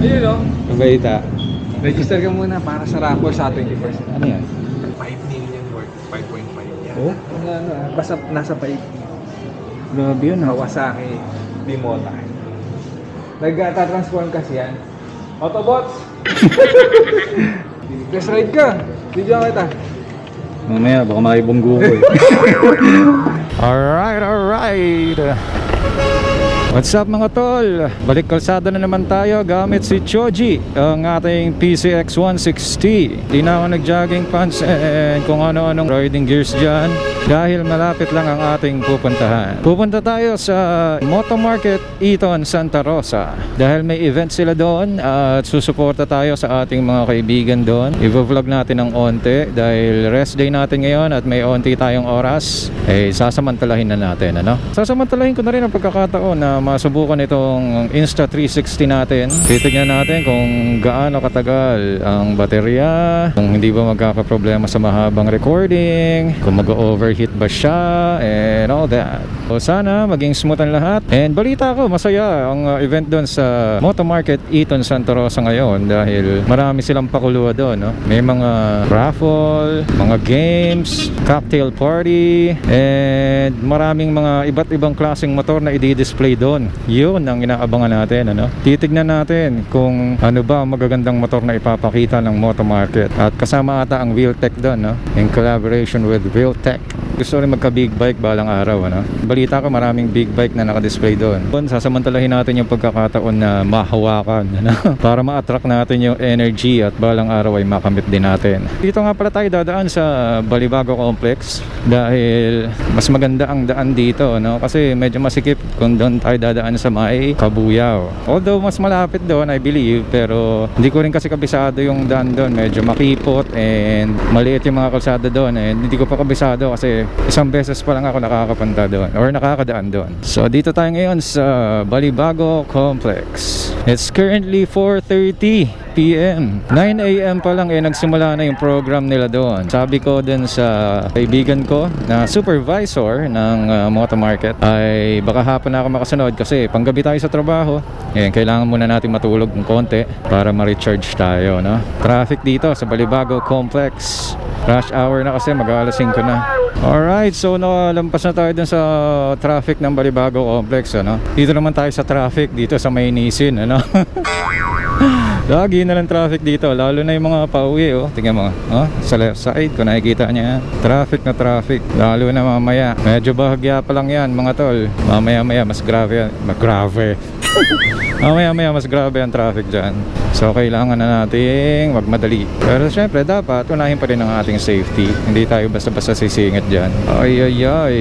Ayun o. Mabaita. Register ka muna para sa raffle sa 20%. Ano yan? 5 million worth 5.5 yan. Oh? Ano, ano, ah, basta nasa 5. Grabe yun ha. Kawasaki Bimota. Nag-transform kasi yan. Autobots! Test ride ka! Video kita. Mamaya, baka makibunggo ko eh. alright, alright. What's up mga tol? Balik kalsada na naman tayo gamit si Choji, ang ating PCX 160. Di na ako nag-jogging pants and kung ano-anong riding gears dyan dahil malapit lang ang ating pupuntahan. Pupunta tayo sa Moto Market Eton Santa Rosa dahil may event sila doon at susuporta tayo sa ating mga kaibigan doon. I-vlog natin ng onte dahil rest day natin ngayon at may onti tayong oras. Eh, sasamantalahin na natin, ano? Sasamantalahin ko na rin ang pagkakataon na masubukan itong Insta360 natin. Titignan natin kung gaano katagal ang baterya, kung hindi ba magkakaproblema sa mahabang recording, kung mag-overheat ba siya, and all that. So sana maging smooth ang lahat. And balita ko, masaya ang uh, event doon sa Moto Market Eton Santa Rosa ngayon dahil marami silang pakuluwa doon. No? May mga raffle, mga games, cocktail party, and maraming mga iba't ibang klaseng motor na i-display doon. Yun ang inaabangan natin. Ano? Titignan natin kung ano ba ang magagandang motor na ipapakita ng Moto Market. At kasama ata ang Wheeltech doon, no? in collaboration with Wheeltech. Gusto rin magka big bike balang araw ano. Balita ko maraming big bike na naka-display doon. Doon sasamantalahin natin yung pagkakataon na mahawakan ano? para ma-attract natin yung energy at balang araw ay makamit din natin. Dito nga pala tayo dadaan sa Balibago Complex dahil mas maganda ang daan dito no kasi medyo masikip kung doon tayo dadaan sa may Kabuyaw. Although mas malapit doon I believe pero hindi ko rin kasi kabisado yung daan doon. Medyo makipot and maliit yung mga kalsada doon and hindi ko pa kabisado kasi isang beses pa lang ako nakakapunta doon or nakakadaan doon. So dito tayo ngayon sa Balibago Complex. It's currently 4.30 p.m. 9 a.m. pa lang eh nagsimula na yung program nila doon. Sabi ko dun sa kaibigan ko na supervisor ng uh, Moto Market ay baka hapon na ako makasunod kasi panggabi tayo sa trabaho. Eh, kailangan muna natin matulog ng konti para ma-recharge tayo. No? Traffic dito sa Balibago Complex. Rush hour na kasi mag-aalas 5 na. Alright, so nalampas na tayo dun sa traffic ng Balibago Complex. Ano? Dito naman tayo sa traffic dito sa Mainisin. Ano? Lagi na lang traffic dito, lalo na yung mga pauwi, oh. Tingnan mo, oh, sa left side, kung nakikita niya, traffic na traffic. Lalo na mamaya. Medyo bahagya pa lang yan, mga tol. Mamaya-maya, mas grave yan. Mas grave. Mamaya-maya, mas grabe ang traffic dyan. So, kailangan na nating magmadali. Pero syempre, dapat unahin pa rin ang ating safety. Hindi tayo basta-basta sisingit dyan. Ay, ay, ay.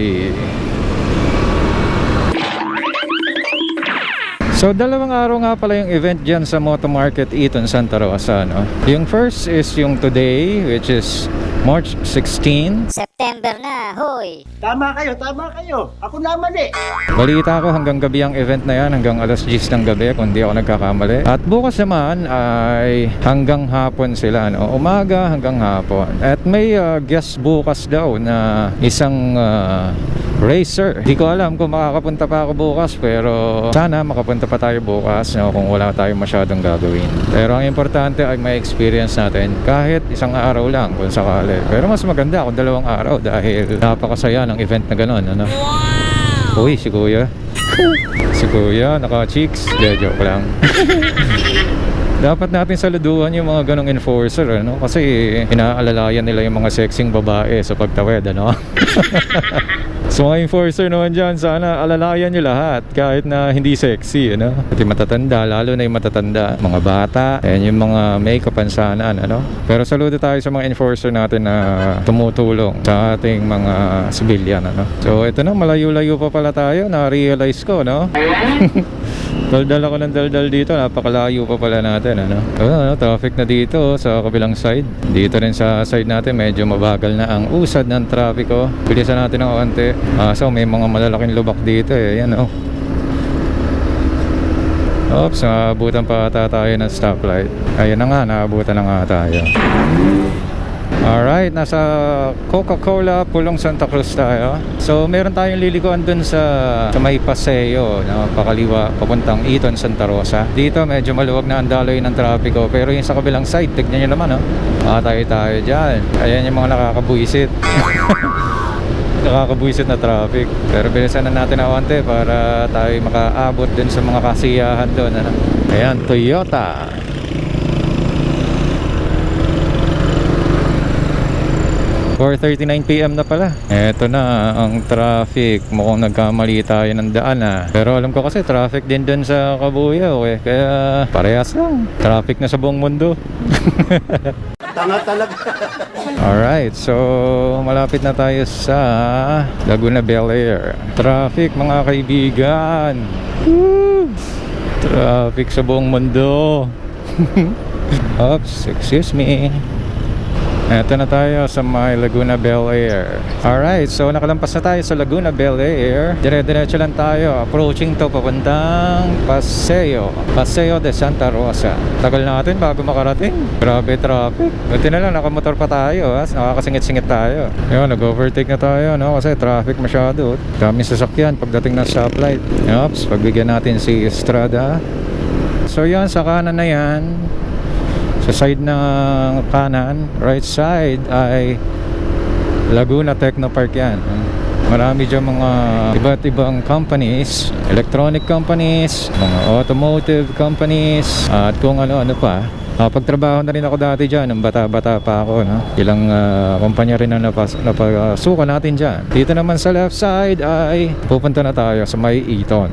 So dalawang araw nga pala yung event dyan sa Moto Market Eton Santa Rosa no? Yung first is yung today which is March 16 September na, hoy! Tama kayo, tama kayo. Ako naman eh. Balita ko hanggang gabi ang event na yan Hanggang alas 10 ng gabi kung di ako nagkakamali At bukas naman ay hanggang hapon sila no? Umaga hanggang hapon At may uh, guest bukas daw na isang uh, racer Di ko alam kung makakapunta pa ako bukas Pero sana makapunta pa tayo bukas no? Kung wala tayong masyadong gagawin Pero ang importante ay may experience natin Kahit isang araw lang kung sakali Pero mas maganda kung dalawang araw Dahil napakasaya ng event na gano'n ano? Uy, si kuya. Si kuya, naka-cheeks. Di, joke lang. Dapat natin saluduhan yung mga ganong enforcer ano? Kasi inaalalayan nila yung mga sexing babae sa pagtawid ano So mga enforcer naman dyan, sana alalayan nyo lahat kahit na hindi sexy, ano? Pati matatanda, lalo na yung matatanda, mga bata, and yung mga may kapansanan, ano? Pero saludo tayo sa mga enforcer natin na tumutulong sa ating mga civilian, ano? So ito na, malayo-layo pa pala tayo, na-realize ko, no? Daldal ako ng daldal dito, napakalayo pa pala natin, ano? Oh, ano, traffic na dito sa kabilang side. Dito rin sa side natin, medyo mabagal na ang usad ng trafiko. Bilisan natin ng konti. Ah, so may mga malalaking lubak dito eh, yan oh. Oops, naabutan pa ata tayo ng stoplight. Ayun na nga, naabutan na nga tayo. Alright, nasa Coca-Cola, Pulong Santa Cruz tayo. So, meron tayong lilikuan dun sa, sa may paseo, na pakaliwa, papuntang Eton, Santa Rosa. Dito, medyo maluwag na ang daloy ng trapiko. Pero yung sa kabilang side, tignan nyo naman, oh. Makatayo tayo dyan. Ayan yung mga nakakabuisit. nakakabuisit na traffic. Pero bilisan na natin na onte para tayo makaabot din sa mga kasiyahan doon. Ano? Ayan, Toyota. 4.39pm na pala. Eto na ang traffic. Mukhang nagkamali tayo ng daan ah. Pero alam ko kasi traffic din dun sa Kabuyaw eh. Kaya parehas lang. Traffic na sa buong mundo. Tanga talaga. Alright, so malapit na tayo sa Laguna Bel Air. Traffic mga kaibigan. Woo! Traffic sa buong mundo. Oops, excuse me. Eto na tayo sa may Laguna Bel Air. Alright, so nakalampas na tayo sa Laguna Bel Air. Dire-diretso lang tayo. Approaching to papuntang Paseo. Paseo de Santa Rosa. Tagal natin bago makarating. Grabe traffic. Buti na lang, nakamotor pa tayo. Ha? Nakakasingit-singit tayo. Yun, nag-overtake na tayo. No? Kasi traffic masyado. Daming sasakyan pagdating ng stoplight. Oops, pagbigyan natin si Estrada. So yan, sa kanan na yan, sa side ng kanan, right side ay Laguna Technopark yan. Marami dyan mga iba't ibang companies, electronic companies, mga automotive companies, at kung ano-ano pa. Napagtrabaho na rin ako dati dyan, nung bata-bata pa ako. No? Ilang ah, kumpanya rin napas, napasukan natin dyan. Dito naman sa left side ay pupunta na tayo sa may Eton.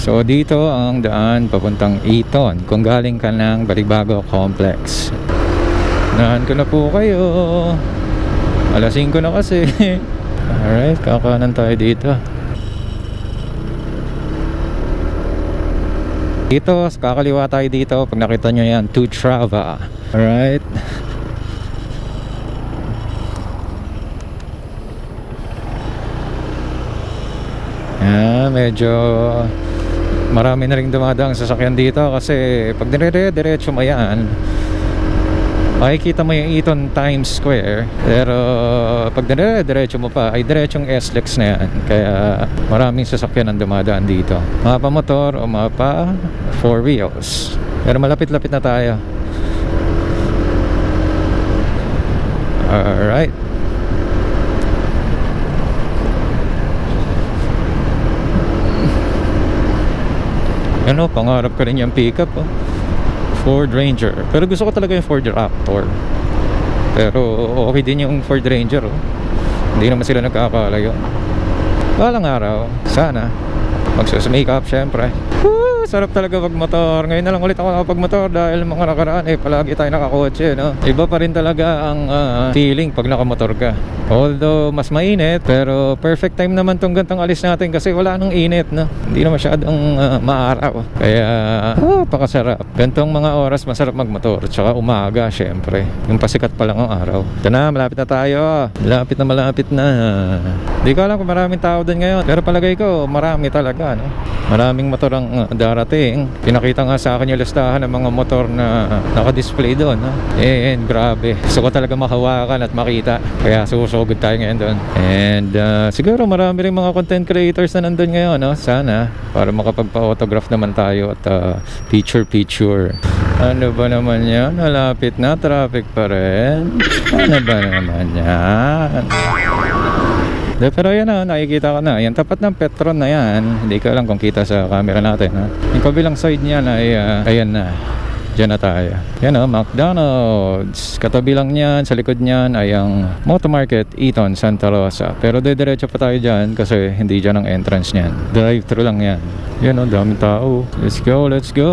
So dito ang daan papuntang Eton kung galing ka ng Balibago Complex. Nahan ko na po kayo. Alas 5 na kasi. Alright, kakanan tayo dito. Dito, kakaliwa tayo dito. Pag nakita nyo yan, to Trava. Alright. Ah, medyo marami na rin dumadaang sasakyan dito kasi pag dire-diretso mo yan makikita mo yung Eton Times Square. Pero pag dire-diretso mo pa ay diretsong SLEX na yan. Kaya maraming sasakyan ang dumadaan dito. Mapa motor o mapa four wheels. Pero malapit-lapit na tayo. Alright Ano, pangarap ko rin yung pickup oh. Ford Ranger. Pero gusto ko talaga yung Ford Raptor. Pero okay din yung Ford Ranger oh. Hindi naman sila nagkakalayo. Walang araw, sana magsusumikap syempre. Woo! Sarap talaga pag motor. Ngayon na lang ulit ako nakapag motor dahil mga nakaraan eh palagi tayo nakakotse no. Iba pa rin talaga ang ah, feeling pag nakamotor ka. Although mas mainit pero perfect time naman tong gantong alis natin kasi wala nang init no. Hindi na masyadong ah, maaraw. Kaya ah, pakasarap. Gantong mga oras masarap magmotor tsaka umaga syempre. Yung pasikat pa lang ang araw. Ito na, malapit na tayo. Malapit na malapit na. Di ko alam kung maraming tao din ngayon. Pero palagay ko, marami talaga. No? Maraming motor ang uh. Pinakita nga sa akin yung listahan ng mga motor na naka-display doon. And grabe. Gusto ko talaga makawakan at makita. Kaya susugod tayo ngayon doon. And uh, siguro marami rin mga content creators na nandun ngayon. No? Sana. Para makapagpa-autograph naman tayo at uh, picture-picture. Ano ba naman yan? Malapit na. Traffic pa rin. Ano ba naman yan? De, pero yan na, nakikita ka na. Yan, tapat ng Petron na yan. Hindi ko alam kung kita sa camera natin. Ha? Yung kabilang side niyan ay, ah, ayan na. Diyan na tayo. Yan o, McDonald's. Katabi lang niyan, sa likod niyan ay ang Moto Market, Eton, Santa Rosa. Pero diretso pa tayo dyan kasi hindi dyan ang entrance niyan. Drive-thru lang yan. Yan o, daming tao. Let's go, let's go.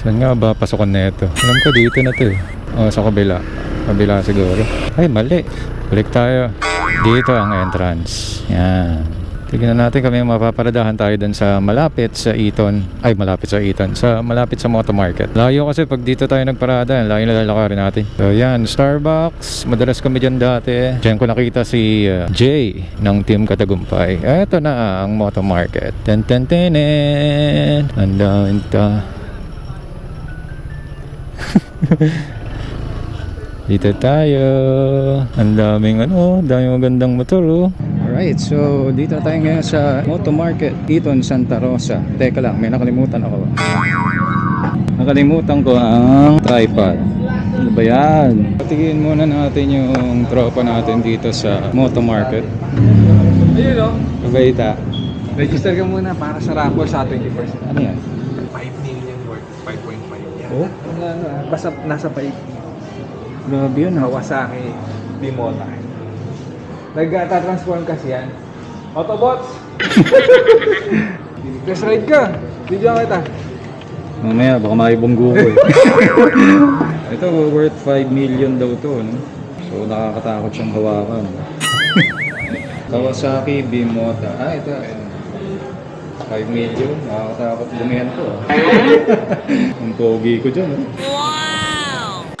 Saan nga ba pasokan na ito? Alam ko dito na to eh. O, sa kabila. Kabila siguro. Ay, mali. Balik tayo. Dito ang entrance. Yan. Tignan natin kami mapaparadahan tayo dun sa malapit sa Eton. Ay, malapit sa Eton. Sa malapit sa Moto Market. Layo kasi pag dito tayo nagparada, layo na lalakarin natin. So yan, Starbucks. Madalas kami dyan dati. Diyan ko nakita si uh, Jay ng Team Katagumpay. Eto na ang Moto Market. Ten ten tenen. Ang daming ta. Dito tayo. Ang daming ano, daming magandang motor oh. Alright, so dito tayo ngayon sa Moto Market, Eton, Santa Rosa. Teka lang, may nakalimutan ako. Nakalimutan ko ang tripod. Ano ba yan? Patingin muna natin yung tropa natin dito sa Moto Market. Ayun o. Kabaita. Register ka muna para sa raffle sa 20%. Ano yan? 5 million worth. 5.5 yan. Oh? Ano, basta nasa paig. Grabe yun ha. Kawasaki Bimota. Nag-transform kasi yan. Autobots! Test ride ka! Video kita. Mamaya, baka maibunggo ko eh. Ito, worth 5 million daw to, no? So, nakakatakot siyang hawakan. Kawasaki Bimota. Ah, ito. ayan. 5 million. Nakakatakot dumihan ko. ah. Ang pogi ko dyan, eh.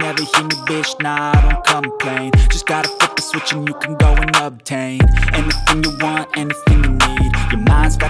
Never hear me, bitch, nah, I don't complain. Just gotta flip the switch and you can go and obtain anything you want, anything you need. Your mind's got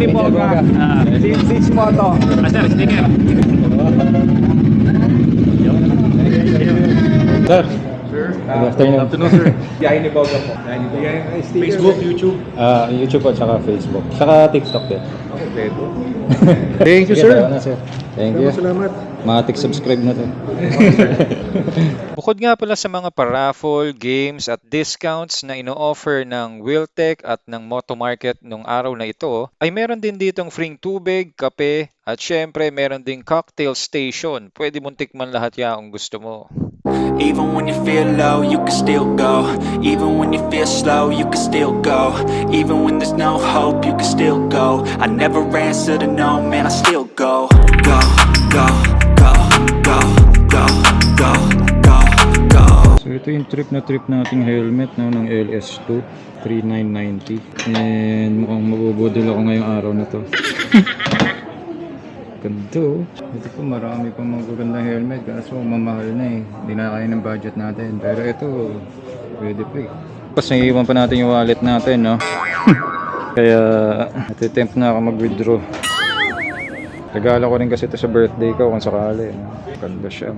City Boga. Ah. Six, six moto. Ah, sir, sticker. Sir. Sir. Good afternoon. Good afternoon, sir. Yahin ni Boga po. Yahin ni Boga. Facebook, YouTube? Ah, YouTube po, saka Facebook. Saka TikTok din. Okay, Thank you, sir. Sige, sir. Thank you. Salamat. Matik subscribe na to. Bukod nga pala sa mga paraffle, games at discounts na ino-offer ng Wiltec at ng Moto Market nung araw na ito, ay meron din ditong free tubig, kape, at syempre meron ding cocktail station. Pwede mong tikman lahat yan kung gusto mo. Even when you feel low, you can still go. Even when you feel slow, you can still go. Even when there's no hope, you can still go. I never answer to no, man, I still go. Go, go, go, go, go, go, go. So ito yung trip na trip nating helmet no, ng LS2 3990 and mukhang mabubudol ako ngayong araw na to. Ganda oh. Ito po marami pang magagandang helmet kaso mamahal na eh. Hindi na kaya ng budget natin. Pero ito, pwede pa eh. Tapos naiiwan pa natin yung wallet natin no. Kaya natitempt na ako mag-withdraw. Regalo ko rin kasi ito sa birthday ko kung sakali. Ganda siya.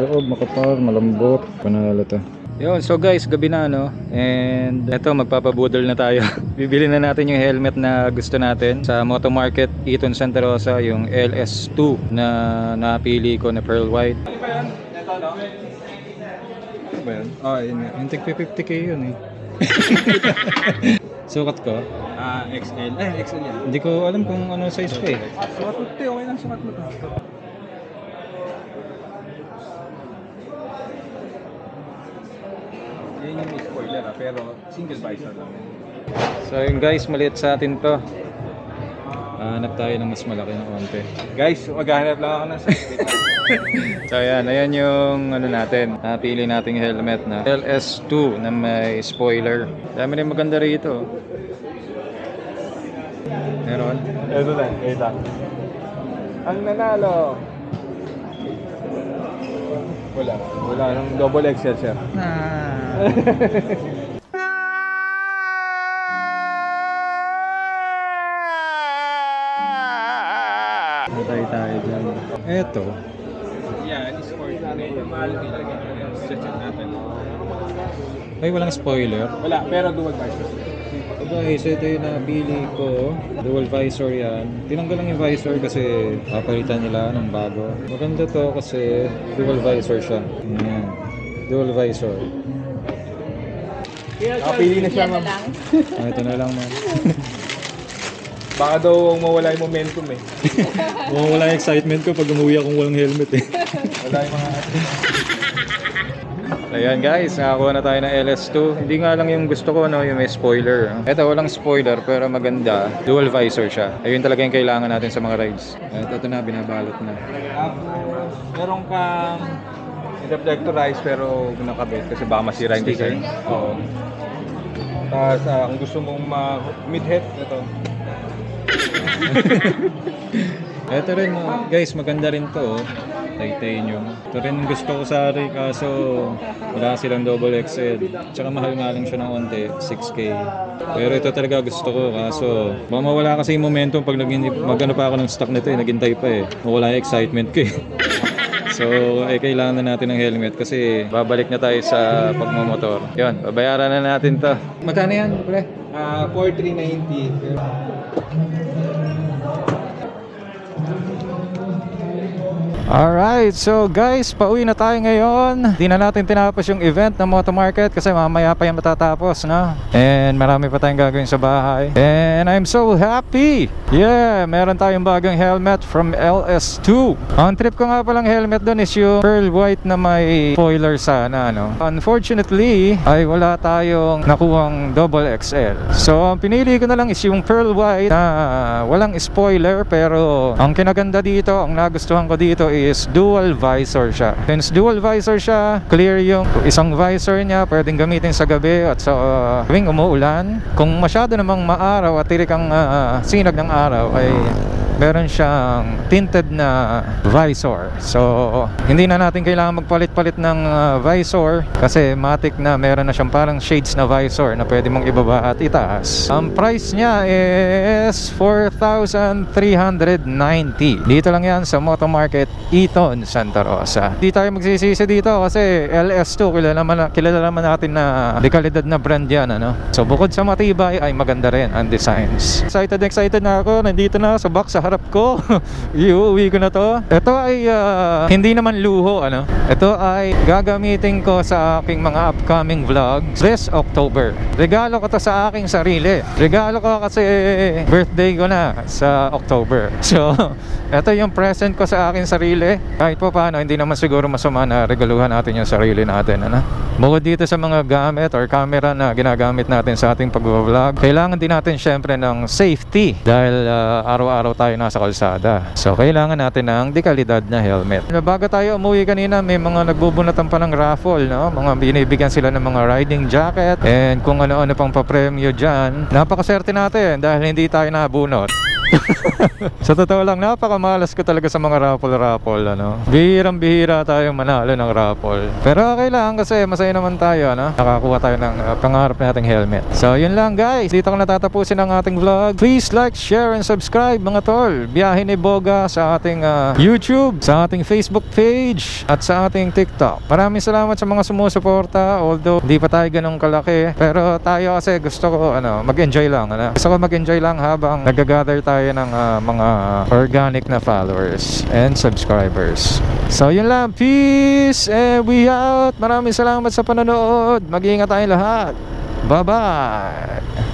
Loob, makapal, malambot. Panalo to. Yun, so guys, gabi na no. And eto, magpapabudol na tayo. Bibili na natin yung helmet na gusto natin sa Moto Market Eaton Santa Rosa, yung LS2 na napili ko na pearl white. Ano ba yan? Ito, no? Ano ba yan? Ah, yun nga. Yung tig 50k yun eh. Sukat ko? Ah, XL. Eh, XL yan. Hindi ko alam kung ano size ko eh. Sukat mo ito, okay lang sukat mo ito. Yan yung spoiler ah, pero single visor lang. So yun guys, maliit sa atin to. Hanap tayo ng mas malaki na konti. Guys, maghanap lang ako ng. So ayan, ayan yung ano natin. Napili nating helmet na LS2 na may spoiler. Dami rin maganda rito. Meron? Ito lang, wait lang. Ang nanalo. Wala. Wala nung double XL siya. Patay tayo dyan. Eto. Yan, sport natin. Yung mahal din talaga check natin. Ay, walang spoiler. Wala, pero dual visor. Guys, ito yung nabili ko. Dual visor yan. Tinanggal lang yung visor kasi papalitan nila ng bago. Maganda to kasi dual visor siya. Ayan. Dual visor. Nakapili na siya, ma'am. Ah, ito na lang man. Baka daw mawala yung momentum eh. wala yung excitement ko pag umuwi akong walang helmet eh. Wala yung mga... Ayan guys, nakakuha na tayo ng LS2. Hindi nga lang yung gusto ko, no, yung may spoiler. Ito, walang spoiler pero maganda. Dual visor siya. Ayun talaga yung kailangan natin sa mga rides. At ito na, binabalot na. Tapos, meron kang reflectorize pero nakabit kasi baka masira yung design. Oo. Tapos, ah, kung gusto mong ma mid-head, ito. Ito rin, guys, maganda rin to. oh. Titanium. Ito rin gusto ko sa Ari, kaso wala silang double XL. Tsaka mahal nga lang siya ng onte, 6K. Pero ito talaga gusto ko, kaso baka mawala kasi yung momentum pag naging, magano pa ako ng stock nito eh, naghintay pa eh. Mawala yung excitement ko eh. So, ay kailangan na natin ng helmet kasi babalik na tayo sa pagmamotor. Yun, babayaran na natin to. Magkano yan, pre? Ah, 4390. Alright, so guys, pauwi na tayo ngayon. Di na natin tinapos yung event ng Moto Market kasi mamaya pa yung matatapos, no? And marami pa tayong gagawin sa bahay. And I'm so happy! Yeah, meron tayong bagong helmet from LS2. Ang trip ko nga palang helmet doon is yung pearl white na may spoiler sana, no? Unfortunately, ay wala tayong nakuhang double XL. So, ang pinili ko na lang is yung pearl white na walang spoiler pero ang kinaganda dito, ang nagustuhan ko dito is dual visor siya. Since dual visor siya, clear yung isang visor niya, pwedeng gamitin sa gabi at sa uh, tuwing umuulan. Kung masyado namang maaraw at tirik ang uh, sinag ng araw ay meron siyang tinted na visor. So, hindi na natin kailangan magpalit-palit ng uh, visor kasi matik na meron na siyang parang shades na visor na pwede mong ibaba at itaas. Ang price niya is 4,390. Dito lang yan sa Moto Market Eaton, Santa Rosa. Di tayo magsisisi dito kasi LS2 kilala naman, kilala naman natin na dekalidad na brand yan. Ano? So, bukod sa matibay ay maganda rin ang designs. Excited excited na ako. Nandito na sa box sa harap ko. Iuwi ko na to. Ito ay ah, hindi naman luho ano. Ito ay gagamitin ko sa aking mga upcoming vlogs this October. Regalo ko to sa aking sarili. Regalo ko kasi birthday ko na sa October. So, ito yung present ko sa aking sarili. Kahit pa paano, hindi naman siguro masama na regaluhan natin yung sarili natin. Ano? Bukod dito sa mga gamit or camera na ginagamit natin sa ating pag-vlog, kailangan din natin syempre ng safety dahil ah, araw-araw tayo nasa kalsada. So, kailangan natin ng dekalidad na helmet. Bago tayo umuwi kanina, may mga nagbubunatan pa ng raffle, no? Mga binibigyan sila ng mga riding jacket and kung ano-ano pang papremyo dyan. Napakaserte natin dahil hindi tayo nabunot. sa totoo lang, napakamalas ko talaga sa mga raffle-raffle, ano. Bihirang-bihira tayong manalo ng raffle. Pero okay lang kasi masaya naman tayo, ano. Nakakuha tayo ng uh, pangarap nating helmet. So, yun lang guys. Dito ko natatapusin ang ating vlog. Please like, share, and subscribe mga tol. Biyahe ni Boga sa ating uh, YouTube, sa ating Facebook page, at sa ating TikTok. Maraming salamat sa mga sumusuporta. Although, hindi pa tayo ganun kalaki. Pero tayo kasi gusto ko, ano, mag-enjoy lang, ano. Gusto ko mag-enjoy lang habang nag-gather tayo ng uh, mga organic na followers and subscribers. So, yun lang. Peace and we out. Maraming salamat sa panonood. Mag-iingat tayong lahat. Bye-bye.